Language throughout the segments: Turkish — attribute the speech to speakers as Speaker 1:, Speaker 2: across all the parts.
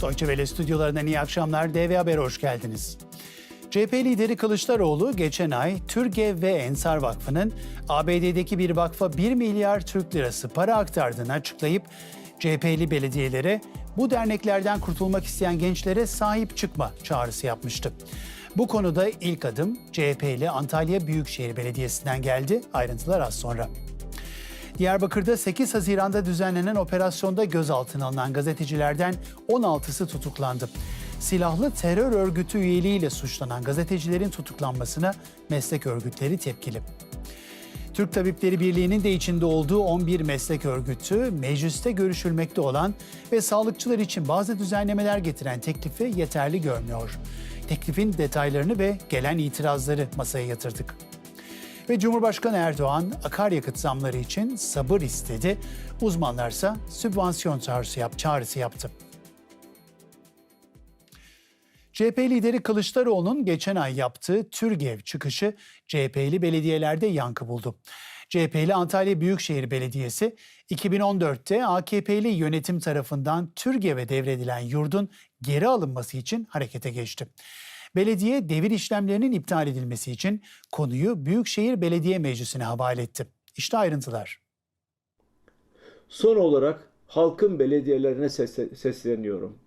Speaker 1: Deutsche Welle stüdyolarından iyi akşamlar. DV Haber hoş geldiniz. CHP lideri Kılıçdaroğlu geçen ay Türgev ve Ensar Vakfı'nın ABD'deki bir vakfa 1 milyar Türk lirası para aktardığını açıklayıp CHP'li belediyelere bu derneklerden kurtulmak isteyen gençlere sahip çıkma çağrısı yapmıştı. Bu konuda ilk adım CHP'li Antalya Büyükşehir Belediyesi'nden geldi. Ayrıntılar az sonra. Diyarbakır'da 8 Haziran'da düzenlenen operasyonda gözaltına alınan gazetecilerden 16'sı tutuklandı. Silahlı terör örgütü üyeliğiyle suçlanan gazetecilerin tutuklanmasına meslek örgütleri tepkili. Türk Tabipleri Birliği'nin de içinde olduğu 11 meslek örgütü mecliste görüşülmekte olan ve sağlıkçılar için bazı düzenlemeler getiren teklifi yeterli görmüyor. Teklifin detaylarını ve gelen itirazları masaya yatırdık. Ve Cumhurbaşkanı Erdoğan akaryakıt zamları için sabır istedi. Uzmanlarsa sübvansiyon çağrısı, yap, çağrısı yaptı. CHP lideri Kılıçdaroğlu'nun geçen ay yaptığı Türgev çıkışı CHP'li belediyelerde yankı buldu. CHP'li Antalya Büyükşehir Belediyesi 2014'te AKP'li yönetim tarafından Türgev'e devredilen yurdun geri alınması için harekete geçti. Belediye devir işlemlerinin iptal edilmesi için konuyu Büyükşehir Belediye Meclisi'ne havale etti. İşte ayrıntılar.
Speaker 2: Son olarak halkın belediyelerine sesle- sesleniyorum.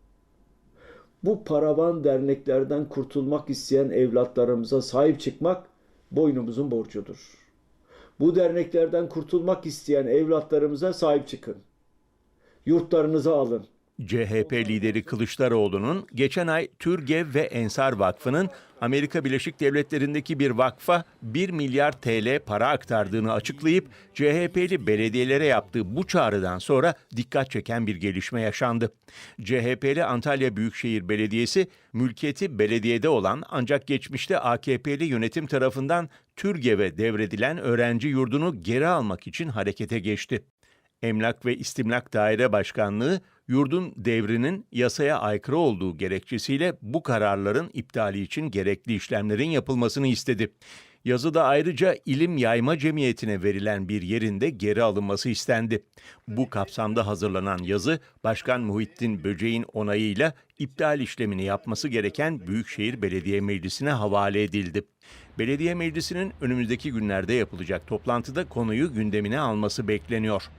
Speaker 2: Bu paravan derneklerden kurtulmak isteyen evlatlarımıza sahip çıkmak boynumuzun borcudur. Bu derneklerden kurtulmak isteyen evlatlarımıza sahip çıkın. Yurtlarınızı alın.
Speaker 3: CHP lideri Kılıçdaroğlu'nun geçen ay Türgev ve Ensar Vakfı'nın Amerika Birleşik Devletleri'ndeki bir vakfa 1 milyar TL para aktardığını açıklayıp CHP'li belediyelere yaptığı bu çağrıdan sonra dikkat çeken bir gelişme yaşandı. CHP'li Antalya Büyükşehir Belediyesi mülkiyeti belediyede olan ancak geçmişte AKP'li yönetim tarafından Türgev'e devredilen öğrenci yurdunu geri almak için harekete geçti. Emlak ve İstimlak Daire Başkanlığı yurdun devrinin yasaya aykırı olduğu gerekçesiyle bu kararların iptali için gerekli işlemlerin yapılmasını istedi. Yazıda ayrıca ilim yayma cemiyetine verilen bir yerinde geri alınması istendi. Bu kapsamda hazırlanan yazı Başkan Muhittin Böceğin onayıyla iptal işlemini yapması gereken Büyükşehir Belediye Meclisi'ne havale edildi. Belediye Meclisi'nin önümüzdeki günlerde yapılacak toplantıda konuyu gündemine alması bekleniyor.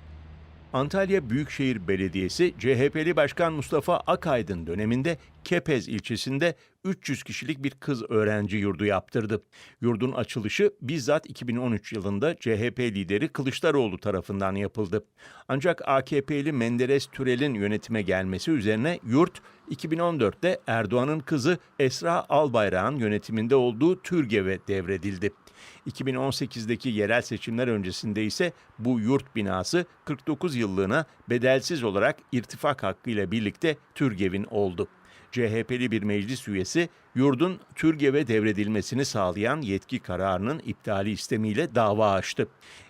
Speaker 3: Antalya Büyükşehir Belediyesi CHP'li Başkan Mustafa Akaydın döneminde Kepez ilçesinde 300 kişilik bir kız öğrenci yurdu yaptırdı. Yurdun açılışı bizzat 2013 yılında CHP lideri Kılıçdaroğlu tarafından yapıldı. Ancak AKP'li Menderes Türel'in yönetime gelmesi üzerine yurt 2014'te Erdoğan'ın kızı Esra Albayrak'ın yönetiminde olduğu Türgev'e devredildi. 2018'deki yerel seçimler öncesinde ise bu yurt binası 49 yıllığına bedelsiz olarak irtifak hakkıyla birlikte Türgev'in oldu. CHP'li bir meclis üyesi yurdun Türgev'e devredilmesini sağlayan yetki kararının iptali istemiyle dava açtı.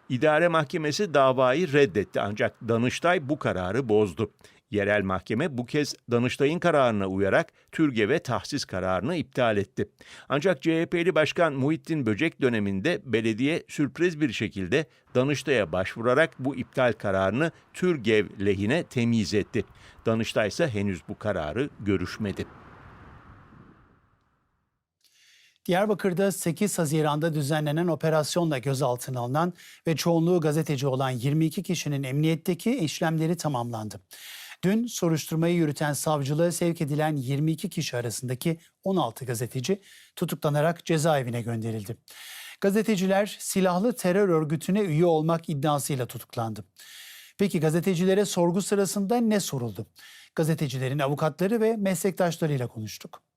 Speaker 3: İdare Mahkemesi davayı reddetti ancak Danıştay bu kararı bozdu. Yerel mahkeme bu kez Danıştay'ın kararına uyarak Türgev'e tahsis kararını iptal etti. Ancak CHP'li Başkan Muhittin Böcek döneminde belediye sürpriz bir şekilde Danıştay'a başvurarak bu iptal kararını Türgev lehine temiz etti. Danıştay ise henüz bu kararı görüşmedi.
Speaker 1: Diyarbakır'da 8 Haziran'da düzenlenen operasyonla gözaltına alınan ve çoğunluğu gazeteci olan 22 kişinin emniyetteki işlemleri tamamlandı. Dün soruşturmayı yürüten savcılığa sevk edilen 22 kişi arasındaki 16 gazeteci tutuklanarak cezaevine gönderildi. Gazeteciler silahlı terör örgütüne üye olmak iddiasıyla tutuklandı. Peki gazetecilere sorgu sırasında ne soruldu? Gazetecilerin avukatları ve meslektaşlarıyla konuştuk.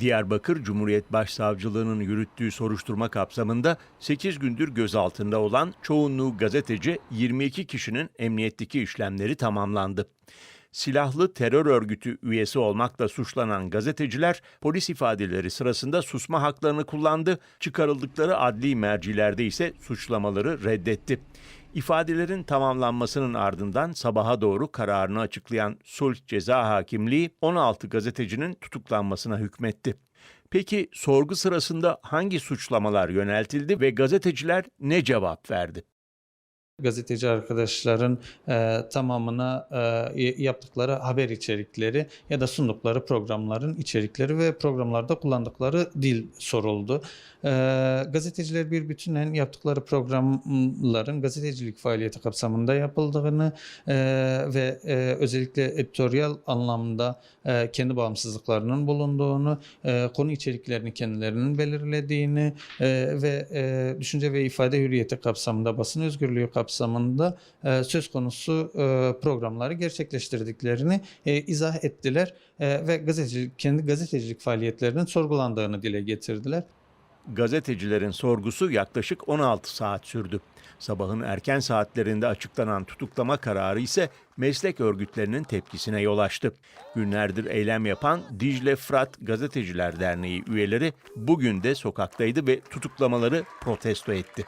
Speaker 3: Diyarbakır Cumhuriyet Başsavcılığı'nın yürüttüğü soruşturma kapsamında 8 gündür gözaltında olan çoğunluğu gazeteci 22 kişinin emniyetteki işlemleri tamamlandı. Silahlı terör örgütü üyesi olmakla suçlanan gazeteciler polis ifadeleri sırasında susma haklarını kullandı. Çıkarıldıkları adli mercilerde ise suçlamaları reddetti. İfadelerin tamamlanmasının ardından sabaha doğru kararını açıklayan Sulh Ceza Hakimliği 16 gazetecinin tutuklanmasına hükmetti. Peki sorgu sırasında hangi suçlamalar yöneltildi ve gazeteciler ne cevap verdi?
Speaker 4: Gazeteci arkadaşların e, tamamına e, yaptıkları haber içerikleri ya da sundukları programların içerikleri ve programlarda kullandıkları dil soruldu. E, gazeteciler bir bütünen yaptıkları programların gazetecilik faaliyeti kapsamında yapıldığını e, ve e, özellikle editoryal anlamda kendi bağımsızlıklarının bulunduğunu, e, konu içeriklerini kendilerinin belirlediğini e, ve e, düşünce ve ifade hürriyeti kapsamında, basın özgürlüğü kapsamında e, söz konusu e, programları gerçekleştirdiklerini e, izah ettiler e, ve gazetecilik, kendi gazetecilik faaliyetlerinin sorgulandığını dile getirdiler.
Speaker 3: Gazetecilerin sorgusu yaklaşık 16 saat sürdü. Sabahın erken saatlerinde açıklanan tutuklama kararı ise meslek örgütlerinin tepkisine yol açtı. Günlerdir eylem yapan Dicle Fırat Gazeteciler Derneği üyeleri bugün de sokaktaydı ve tutuklamaları protesto etti.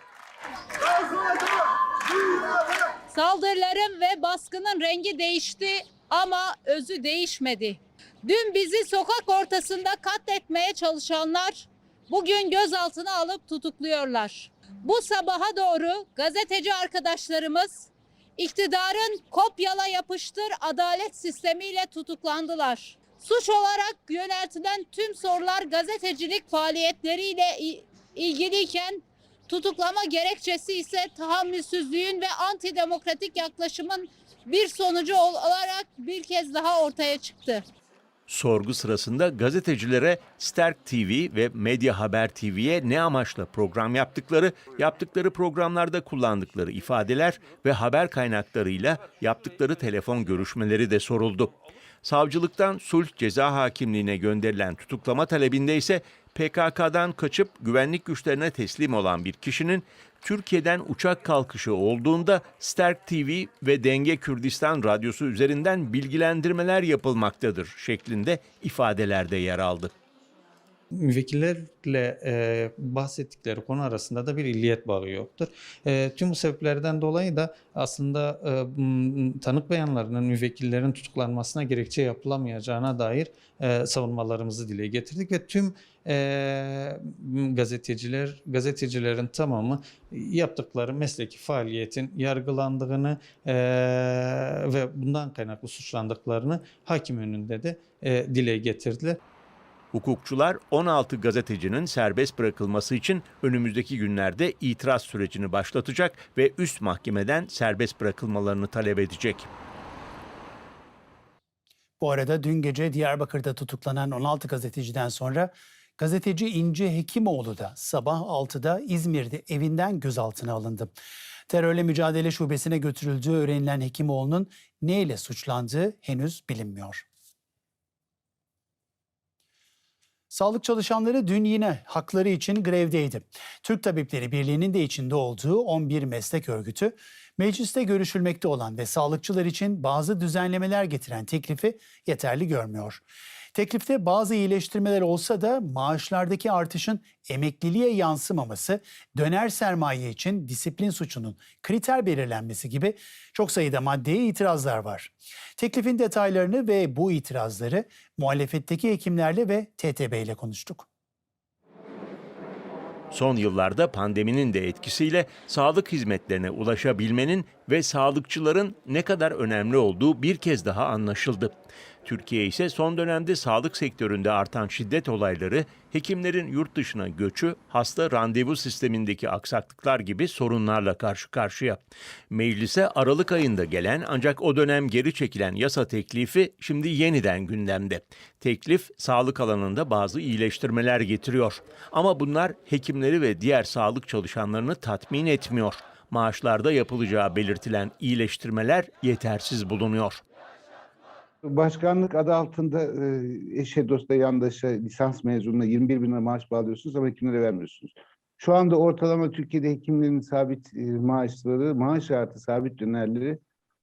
Speaker 5: Saldırıların ve baskının rengi değişti ama özü değişmedi. Dün bizi sokak ortasında katletmeye çalışanlar bugün gözaltına alıp tutukluyorlar. Bu sabaha doğru gazeteci arkadaşlarımız iktidarın kopyala yapıştır adalet sistemiyle tutuklandılar. Suç olarak yöneltilen tüm sorular gazetecilik faaliyetleriyle ilgiliyken Tutuklama gerekçesi ise tahammülsüzlüğün ve antidemokratik yaklaşımın bir sonucu ol- olarak bir kez daha ortaya çıktı.
Speaker 3: Sorgu sırasında gazetecilere Sterk TV ve Medya Haber TV'ye ne amaçla program yaptıkları, yaptıkları programlarda kullandıkları ifadeler ve haber kaynaklarıyla yaptıkları telefon görüşmeleri de soruldu. Savcılıktan sulh ceza hakimliğine gönderilen tutuklama talebinde ise PKK'dan kaçıp güvenlik güçlerine teslim olan bir kişinin Türkiye'den uçak kalkışı olduğunda Sterk TV ve Denge Kürdistan Radyosu üzerinden bilgilendirmeler yapılmaktadır şeklinde ifadelerde yer aldı.
Speaker 4: müvekkillerle e, bahsettikleri konu arasında da bir illiyet bağı yoktur. E, tüm bu sebeplerden dolayı da aslında e, tanık beyanlarının müvekkillerin tutuklanmasına gerekçe yapılamayacağına dair e, savunmalarımızı dile getirdik ve tüm e, gazeteciler gazetecilerin tamamı yaptıkları mesleki faaliyetin yargılandığını e, ve bundan kaynaklı suçlandıklarını hakim önünde de e, dile getirdiler.
Speaker 3: Hukukçular 16 gazetecinin serbest bırakılması için önümüzdeki günlerde itiraz sürecini başlatacak ve üst mahkemeden serbest bırakılmalarını talep edecek.
Speaker 1: Bu arada dün gece Diyarbakır'da tutuklanan 16 gazeteciden sonra gazeteci İnce Hekimoğlu da sabah 6'da İzmir'de evinden gözaltına alındı. Terörle mücadele şubesine götürüldüğü öğrenilen Hekimoğlu'nun neyle suçlandığı henüz bilinmiyor. Sağlık çalışanları dün yine hakları için grevdeydi. Türk Tabipleri Birliği'nin de içinde olduğu 11 meslek örgütü mecliste görüşülmekte olan ve sağlıkçılar için bazı düzenlemeler getiren teklifi yeterli görmüyor. Teklifte bazı iyileştirmeler olsa da maaşlardaki artışın emekliliğe yansımaması, döner sermaye için disiplin suçunun kriter belirlenmesi gibi çok sayıda maddeye itirazlar var. Teklifin detaylarını ve bu itirazları muhalefetteki hekimlerle ve TTB ile konuştuk.
Speaker 3: Son yıllarda pandeminin de etkisiyle sağlık hizmetlerine ulaşabilmenin ve sağlıkçıların ne kadar önemli olduğu bir kez daha anlaşıldı. Türkiye ise son dönemde sağlık sektöründe artan şiddet olayları, hekimlerin yurt dışına göçü, hasta randevu sistemindeki aksaklıklar gibi sorunlarla karşı karşıya. Meclise Aralık ayında gelen ancak o dönem geri çekilen yasa teklifi şimdi yeniden gündemde. Teklif sağlık alanında bazı iyileştirmeler getiriyor. Ama bunlar hekimleri ve diğer sağlık çalışanlarını tatmin etmiyor. Maaşlarda yapılacağı belirtilen iyileştirmeler yetersiz bulunuyor.
Speaker 6: Başkanlık adı altında e, eşe, dosta, yandaşa, lisans mezununa 21 bin lira maaş bağlıyorsunuz ama hekimlere vermiyorsunuz. Şu anda ortalama Türkiye'de hekimlerin sabit e, maaşları, maaş artı sabit dönerleri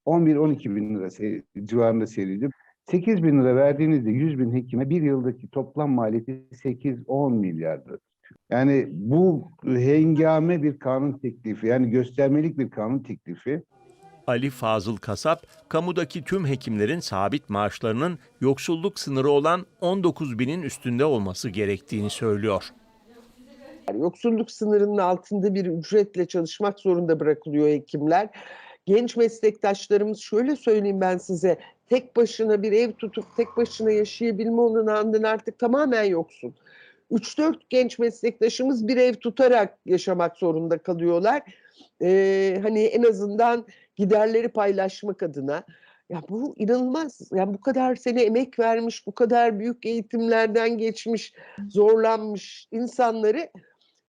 Speaker 6: 11-12 bin lira sey- civarında seyrediyor. 8 bin lira verdiğinizde 100 bin hekime bir yıldaki toplam maliyeti 8-10 milyar lira. Yani bu hengame bir kanun teklifi, yani göstermelik bir kanun teklifi.
Speaker 3: Ali Fazıl Kasap, kamudaki tüm hekimlerin sabit maaşlarının yoksulluk sınırı olan 19 binin üstünde olması gerektiğini söylüyor.
Speaker 7: Yoksulluk sınırının altında bir ücretle çalışmak zorunda bırakılıyor hekimler. Genç meslektaşlarımız şöyle söyleyeyim ben size tek başına bir ev tutup tek başına yaşayabilme olanağından artık tamamen yoksun. 3-4 genç meslektaşımız bir ev tutarak yaşamak zorunda kalıyorlar. Ee, hani en azından giderleri paylaşmak adına. Ya bu inanılmaz. Yani bu kadar sene emek vermiş, bu kadar büyük eğitimlerden geçmiş, zorlanmış insanları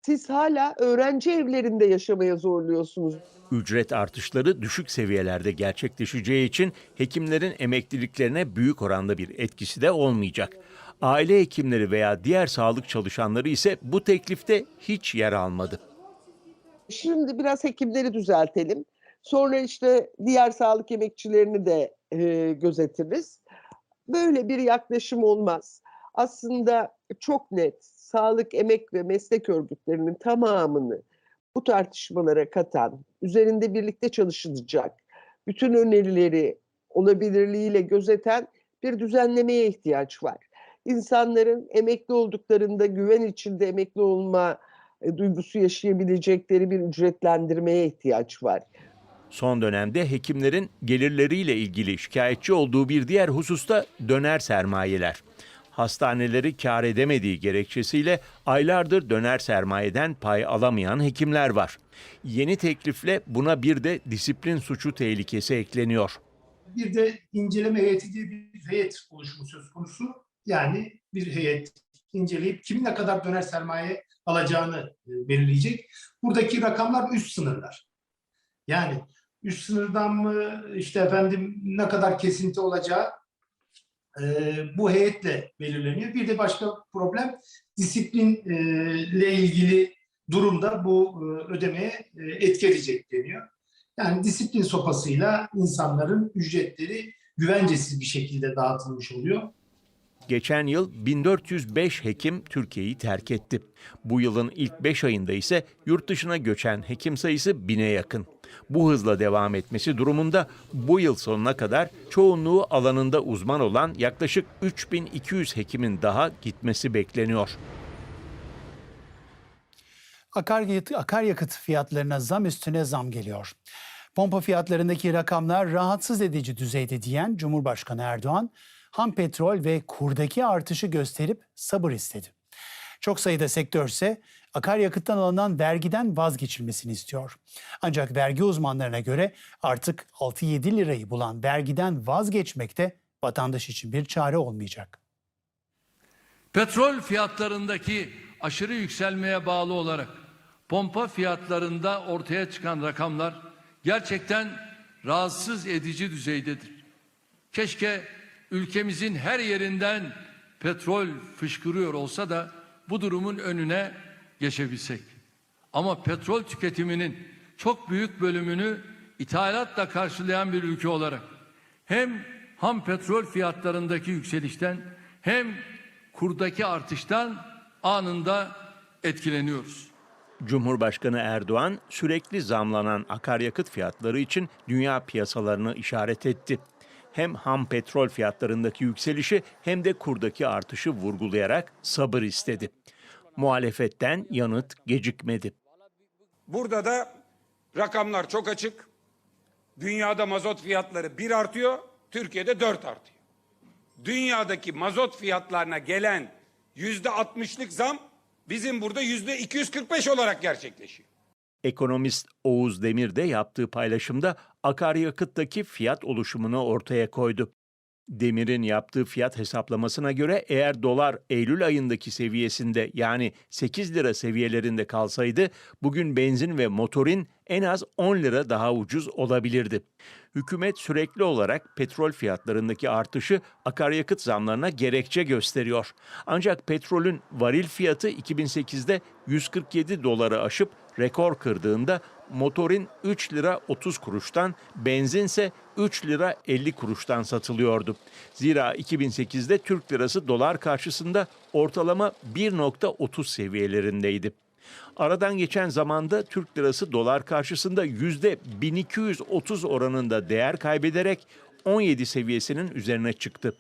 Speaker 7: siz hala öğrenci evlerinde yaşamaya zorluyorsunuz.
Speaker 3: Ücret artışları düşük seviyelerde gerçekleşeceği için hekimlerin emekliliklerine büyük oranda bir etkisi de olmayacak. Aile hekimleri veya diğer sağlık çalışanları ise bu teklifte hiç yer almadı.
Speaker 7: Şimdi biraz hekimleri düzeltelim. Sonra işte diğer sağlık emekçilerini de e, gözetiriz. Böyle bir yaklaşım olmaz. Aslında çok net sağlık, emek ve meslek örgütlerinin tamamını bu tartışmalara katan, üzerinde birlikte çalışılacak, bütün önerileri olabilirliğiyle gözeten bir düzenlemeye ihtiyaç var. İnsanların emekli olduklarında güven içinde emekli olma e, duygusu yaşayabilecekleri bir ücretlendirmeye ihtiyaç var.
Speaker 3: Son dönemde hekimlerin gelirleriyle ilgili şikayetçi olduğu bir diğer hususta döner sermayeler. Hastaneleri kar edemediği gerekçesiyle aylardır döner sermayeden pay alamayan hekimler var. Yeni teklifle buna bir de disiplin suçu tehlikesi ekleniyor.
Speaker 8: Bir de inceleme heyeti diye bir heyet oluşumu söz konusu. Yani bir heyet inceleyip kimin ne kadar döner sermaye alacağını e, belirleyecek. Buradaki rakamlar üst sınırlar. Yani üst sınırdan mı işte efendim ne kadar kesinti olacağı e, bu heyetle belirleniyor. Bir de başka problem disiplinle ilgili durumda bu e, ödemeye e, etki edecek deniyor. Yani disiplin sopasıyla insanların ücretleri güvencesiz bir şekilde dağıtılmış oluyor.
Speaker 3: Geçen yıl 1405 hekim Türkiye'yi terk etti. Bu yılın ilk 5 ayında ise yurt dışına göçen hekim sayısı 1000'e yakın. Bu hızla devam etmesi durumunda bu yıl sonuna kadar çoğunluğu alanında uzman olan yaklaşık 3200 hekimin daha gitmesi bekleniyor.
Speaker 1: Akaryakıt, akaryakıt fiyatlarına zam üstüne zam geliyor. Pompa fiyatlarındaki rakamlar rahatsız edici düzeyde diyen Cumhurbaşkanı Erdoğan, ham petrol ve kurdaki artışı gösterip sabır istedi. Çok sayıda sektör ise akaryakıttan alınan vergiden vazgeçilmesini istiyor. Ancak vergi uzmanlarına göre artık 6-7 lirayı bulan vergiden vazgeçmek de vatandaş için bir çare olmayacak.
Speaker 9: Petrol fiyatlarındaki aşırı yükselmeye bağlı olarak pompa fiyatlarında ortaya çıkan rakamlar gerçekten rahatsız edici düzeydedir. Keşke ülkemizin her yerinden petrol fışkırıyor olsa da bu durumun önüne geçebilsek. Ama petrol tüketiminin çok büyük bölümünü ithalatla karşılayan bir ülke olarak hem ham petrol fiyatlarındaki yükselişten hem kurdaki artıştan anında etkileniyoruz.
Speaker 3: Cumhurbaşkanı Erdoğan sürekli zamlanan akaryakıt fiyatları için dünya piyasalarını işaret etti. Hem ham petrol fiyatlarındaki yükselişi hem de kurdaki artışı vurgulayarak sabır istedi. Muhalefetten yanıt gecikmedi.
Speaker 10: Burada da rakamlar çok açık. Dünyada mazot fiyatları bir artıyor, Türkiye'de dört artıyor. Dünyadaki mazot fiyatlarına gelen yüzde altmışlık zam bizim burada yüzde 245 olarak gerçekleşiyor.
Speaker 3: Ekonomist Oğuz Demir de yaptığı paylaşımda akaryakıttaki fiyat oluşumunu ortaya koydu. Demir'in yaptığı fiyat hesaplamasına göre eğer dolar Eylül ayındaki seviyesinde yani 8 lira seviyelerinde kalsaydı bugün benzin ve motorin en az 10 lira daha ucuz olabilirdi. Hükümet sürekli olarak petrol fiyatlarındaki artışı akaryakıt zamlarına gerekçe gösteriyor. Ancak petrolün varil fiyatı 2008'de 147 doları aşıp rekor kırdığında motorin 3 lira 30 kuruştan, benzinse 3 lira 50 kuruştan satılıyordu. Zira 2008'de Türk lirası dolar karşısında ortalama 1.30 seviyelerindeydi. Aradan geçen zamanda Türk lirası dolar karşısında yüzde 1230 oranında değer kaybederek 17 seviyesinin üzerine çıktı.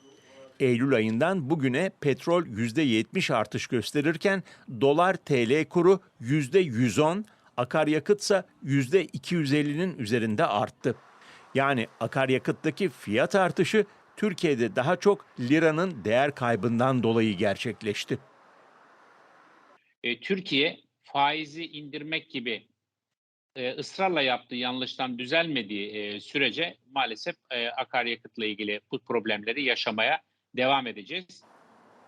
Speaker 3: Eylül ayından bugüne petrol %70 artış gösterirken dolar TL kuru %110, akaryakıtsa %250'nin üzerinde arttı. Yani akaryakıttaki fiyat artışı Türkiye'de daha çok liranın değer kaybından dolayı gerçekleşti.
Speaker 11: E, Türkiye faizi indirmek gibi e, ısrarla yaptığı yanlıştan düzelmediği e, sürece maalesef e, akaryakıtla ilgili bu problemleri yaşamaya devam edeceğiz.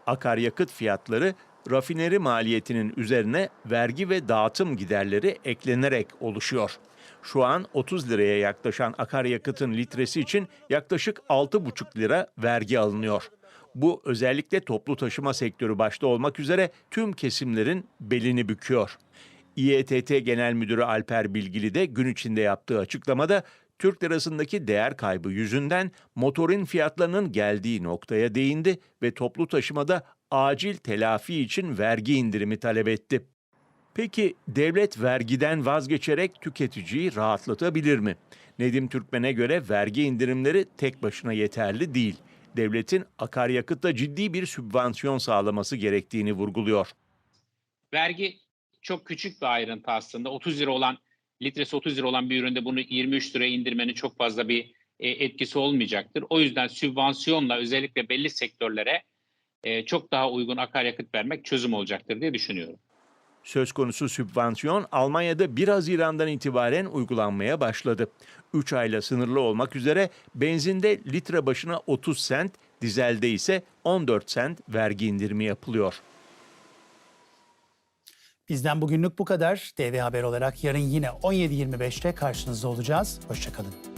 Speaker 3: Akaryakıt fiyatları rafineri maliyetinin üzerine vergi ve dağıtım giderleri eklenerek oluşuyor. Şu an 30 liraya yaklaşan akaryakıtın litresi için yaklaşık 6,5 lira vergi alınıyor. Bu özellikle toplu taşıma sektörü başta olmak üzere tüm kesimlerin belini büküyor. İETT Genel Müdürü Alper Bilgili de gün içinde yaptığı açıklamada Türk lirasındaki değer kaybı yüzünden motorin fiyatlarının geldiği noktaya değindi ve toplu taşımada acil telafi için vergi indirimi talep etti. Peki devlet vergiden vazgeçerek tüketiciyi rahatlatabilir mi? Nedim Türkmen'e göre vergi indirimleri tek başına yeterli değil. Devletin akaryakıtta ciddi bir sübvansiyon sağlaması gerektiğini vurguluyor.
Speaker 11: Vergi çok küçük bir ayrıntı aslında. 30 lira olan litresi 30 lira olan bir üründe bunu 23 liraya indirmenin çok fazla bir e, etkisi olmayacaktır. O yüzden sübvansiyonla özellikle belli sektörlere e, çok daha uygun akaryakıt vermek çözüm olacaktır diye düşünüyorum.
Speaker 3: Söz konusu sübvansiyon Almanya'da 1 Haziran'dan itibaren uygulanmaya başladı. 3 ayla sınırlı olmak üzere benzinde litre başına 30 sent, dizelde ise 14 sent vergi indirimi yapılıyor.
Speaker 1: Bizden bugünlük bu kadar. DV Haber olarak yarın yine 17.25'te karşınızda olacağız. Hoşçakalın.